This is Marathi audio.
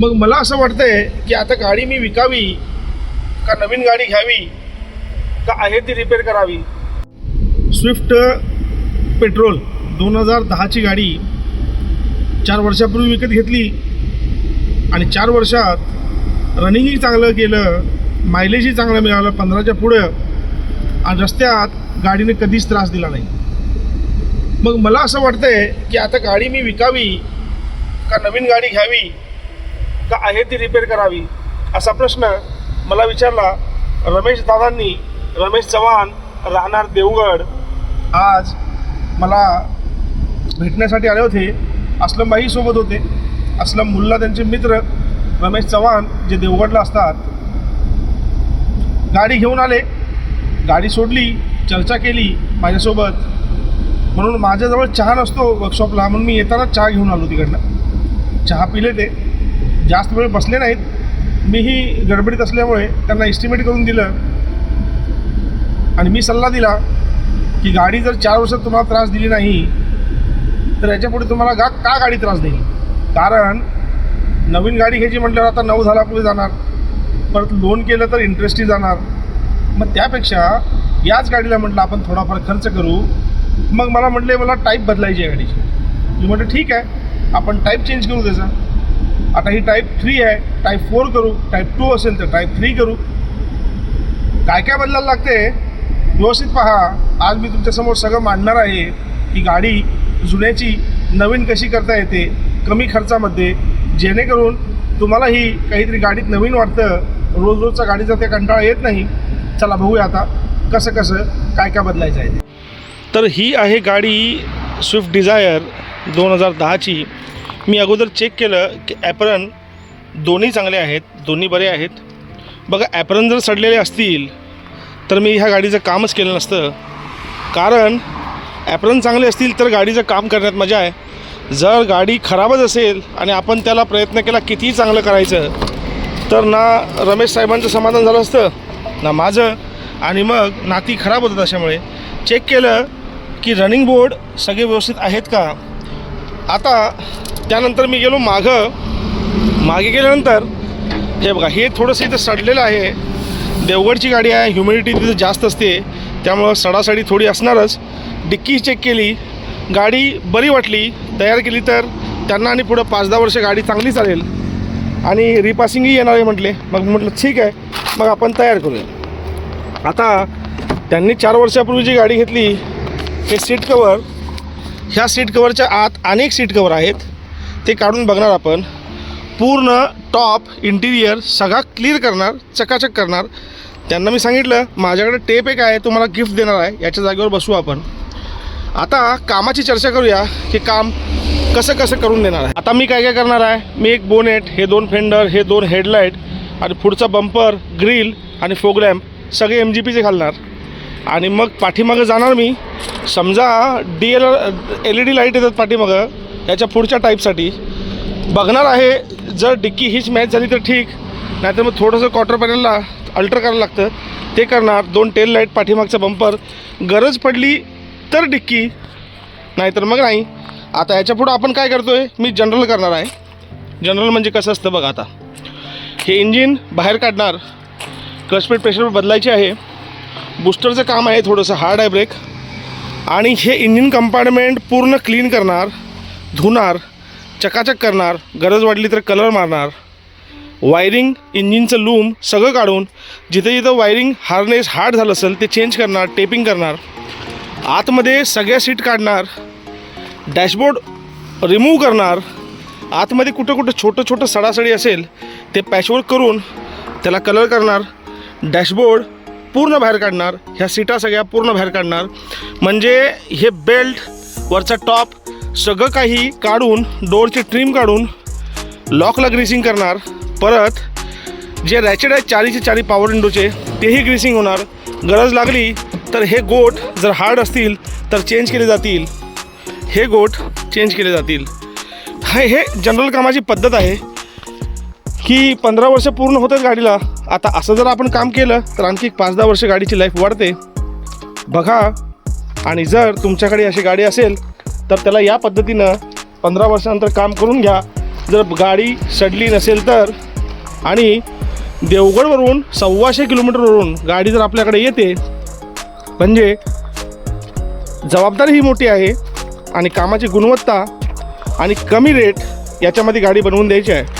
मग मला असं वाटतंय की आता गाडी मी विकावी का नवीन गाडी घ्यावी का आहे ती रिपेअर करावी? स्विफ्ट पेट्रोल दोन हजार दहाची गाडी चार वर्षापूर्वी विकत घेतली आणि चार वर्षात रनिंगही चांगलं केलं मायलेजही चांगलं मिळालं पंधराच्या पुढं आणि रस्त्यात गाडीने कधीच त्रास दिला नाही. मग मला असं वाटतंय की आता गाडी मी विकावी का नवीन गाडी घ्यावी का आहे ती रिपेअर करावी? असा प्रश्न मला विचारला. रमेश दादांनी रमेश चव्हाण राहणार देवगड. आज मला भेटण्यासाठी आले होते. असलमबाई सोबत होते. असलम मुल्ला त्यांचे मित्र रमेश चव्हाण जे देवगडला असतात. गाडी घेऊन आले. गाडी सोडली चर्चा केली माझ्यासोबत. म्हणून माझ्याजवळ चहा नसतो वर्कशॉपला म्हणून मी येताना चहा घेऊन आलो तिकडनं. चहा पिले ते. जास्त वेळ बसले नाहीत. मीही गडबडीत असल्यामुळे त्यांना एस्टिमेट करून दिलं. आणि मी सल्ला दिला की गाडी जर चार वर्षात तुम्हाला त्रास दिली नाही तर याच्यापुढे तुम्हाला गा का गाडी त्रास देईल? कारण नवीन गाडी घ्यायची म्हटल्यावर आता नऊ झाला पुढे जाणार. परत लोन केलं तर इंटरेस्टही जाणार. मग त्यापेक्षा याच गाडीला म्हटलं आपण थोडाफार खर्च करू. मग मला म्हटले मला टाईप बदलायची आहे गाडीची. मी म्हटलं ठीक आहे. आपण टाईप चेंज करू त्याचा. आता ही टाईप थ्री आहे. टाईप फोर करू. टाईप टू असेल तर टाईप थ्री करू. काय काय बदलायला लागते? व्यवस्थित पहा. आज मी तुमच्यासमोर सगळं मांडणार आहे की गाडी जुन्याची नवीन कशी करता येते कमी खर्चामध्ये जेणेकरून तुम्हालाही काहीतरी गाडीत नवीन वाटतं. रोज रोजचा गाडीचा ते कंटाळा येत नाही. चला बघूया आता कसं कसं काय काय बदलायचं आहे तर ही आहे गाडी स्विफ्ट डिझायर दोन हजार दहाची. मी अगोदर चेक केलं की ॲपरन दोन्ही चांगले आहेत दोन्ही बरे आहेत. बघा ॲपरन जर सडलेले असतील तर मी ह्या गाडीचं कामच केलं नसतं. कारण ॲपरन चांगले असतील तर गाडीचं काम करण्यात मजा आहे. जर गाडी खराबच असेल आणि आपण त्याला प्रयत्न केला कितीही चांगलं करायचं तर ना रमेश साहेबांचं समाधान झालं असतं ना माझं. आणि मग नाती खराब होतात अशामुळे. चेक केलं की रनिंग बोर्ड सगळे व्यवस्थित आहेत का? आता त्यानंतर मी गेलो मागं. मागे गेल्यानंतर हे बघा हे थोडंसं इथं सडलेलं आहे. देवगडची गाडी आहे ह्युमिडिटी तिथं जास्त असते. त्यामुळं सडासडी थोडी असणारच. डिक्की चेक केली. गाडी बरी वाटली तयार केली तर. त्यांना आणि पुढं पाच दहा वर्ष गाडी चांगली चालेल. आणि रिपासिंगही येणार आहे म्हटले. मग म्हटलं ठीक आहे. मग आपण तयार करूया. आता त्यांनी चार वर्षापूर्वी जी गाडी घेतली हे सीट कवर ह्या सीट कवरच्या आत अनेक सीट कवर आहेत. ते काढून बघणार आपण. पूर्ण टॉप इंटिरियर सगळा क्लिअर करणार चकाचक करणार. त्यांना मी सांगितलं माझ्याकडे टेप एक आहे तुम्हाला गिफ्ट देणार आहे. याच्या जागेवर बसू आपण. आता कामाची चर्चा करूया की काम कसं कसं करून देणार आहे. आता मी काय काय करणार आहे? मी एक बोनेट हे दोन फेंडर हे दोन हेडलाईट आणि पुढचा बंपर ग्रिल आणि फोगलॅम्प सगळे एम जी पीचे घालणार. आणि मग पाठीमागं जाणार मी. समजा D L L E D light येतात पाठीमागं. याच्या पुढच्या टाईपसाठी बघणार आहे जर डिक्की हीच मॅच झाली तर ठीक. नाहीतर मग थोडंसं क्वार्टर पॅनलला अल्टर करायला लागतं. ते करणार दोन टेल लाइट पाठीमागचा बंपर गरज पडली तर डिक्की नाहीतर मग नाही. आता याच्या पुढं आपण काय करतो आहे मी जनरल करणार आहे. जनरल म्हणजे कसं असतं बघा आता. हे इंजिन बाहेर काढणार. क्लचपेट प्रेशर बदलायची आहे. बूस्टरचं काम आहे थोडंसं हार्ड आहे ब्रेक आणि हे इंजिन कंपार्टमेंट पूर्ण क्लीन करणार. धुणार चकाचक करणार गरज वाटली तर कलर मारणार. वायरिंग इंजिनचं लूम सगळं काढून जिथे जिथं वायरिंग हार्नेस हार्ड झालं असेल ते चेंज करणार टेपिंग करणार. आतमध्ये सगळ्या सीट काढणार. डॅशबोर्ड रिमूव्ह करणार. आतमध्ये कुठं कुठं छोटं छोटं सडासडी असेल ते पॅचवर्क करून त्याला कलर करणार. डॅशबोर्ड पूर्ण बाहेर काढणार. ह्या सीटा सगळ्या पूर्ण बाहेर काढणार. म्हणजे हे बेल्ट वरचा टॉप सगळं काही काढून डोरची ट्रिम काढून लॉकला ग्रीसिंग करणार. परत जे रॅचेड आहेत चारीचे चारी पॉवर विंडोचे तेही ग्रीसिंग होणार. गरज लागली तर हे गोट जर हार्ड असतील तर चेंज केले जातील. हे गोट चेंज केले जातील. हे हे जनरल कामाची पद्धत आहे की पंधरा वर्ष पूर्ण होतात गाडीला. आता असं जर आपण काम केलं तर आणखी एक पाच दहा वर्ष गाडीची लाईफ वाढते. बघा आणि जर तुमच्याकडे अशी गाडी असेल तर त्याला या पद्धतीनं पंधरा वर्षानंतर काम करून घ्या. जर गाडी सडली नसेल तर आणि देवगडवरून सव्वाशे किलोमीटरवरून गाडी जर आपल्याकडे येते म्हणजे जबाबदारी ही मोठी आहे आणि कामाची गुणवत्ता आणि कमी रेट याच्यामध्ये गाडी बनवून द्यायची आहे.